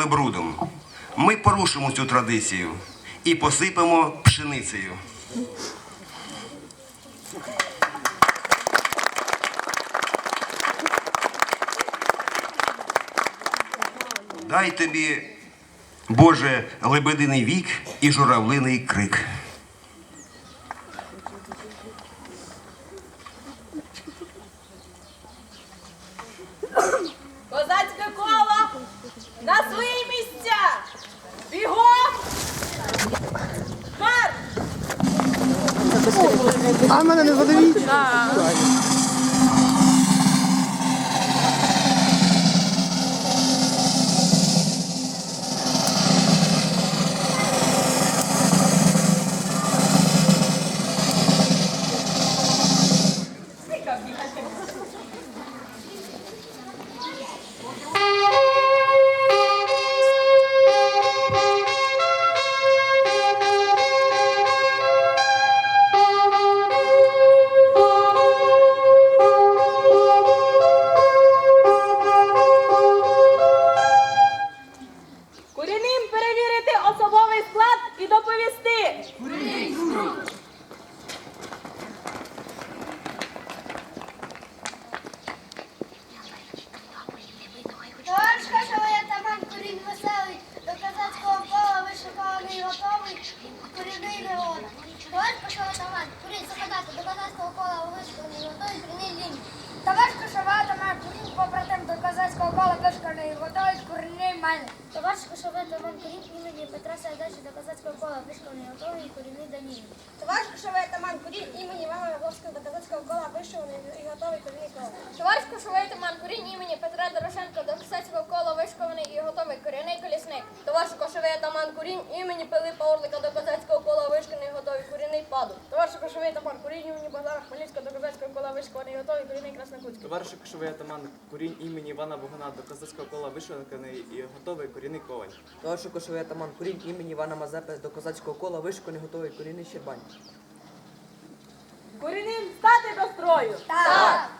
Брудом. Ми порушимо цю традицію і посипемо пшеницею. Дай тобі, Боже, лебединий вік і журавлиний крик. А мене не задавіть. Куріним перевірити особовий склад і доповісти. Товариш Кашовий Курінь веселий, до козацького кола вишикований готовий, корінний негода. Товариш Кашовий атаман Курінь западати, до козацького кола вишикований і готовий, корінний лінь. Товариш Кашовий атаман Курінь побратим, до козацького кола вишикований і готовий, корінний мене. Товариш Кашовий атаман Курінь імені Петра Сайдачі до козацького кола вишикований і готовий, корінний Данілін. Товариш Кашовий атаман Курінь імені Івана Ябловського, до козацького кола вишикований і готовий, корінний кола. Товариш Кошовий Таман Курінь імені Петра Дорошенка до косацького кола вишкований і готовий корінний колісник. Товариш Кошовий Таман Курінь імені Пилипа Орлика до козацького кола вишкований і готовий корінний паду. Товариш Імені Богдана Хмельницького до козацького кола вишкований і готовий корінний Краснокутський. Товариш Кошовий атаман Курінь імені Івана Богана до козацького кола вишуканий і готовий корінний коваль. Товариш Кошовий атаман Курінь імені Івана Мазепи до козацького кола вишуканий готовий корінний Щербань. Куріним стати до строю. Так!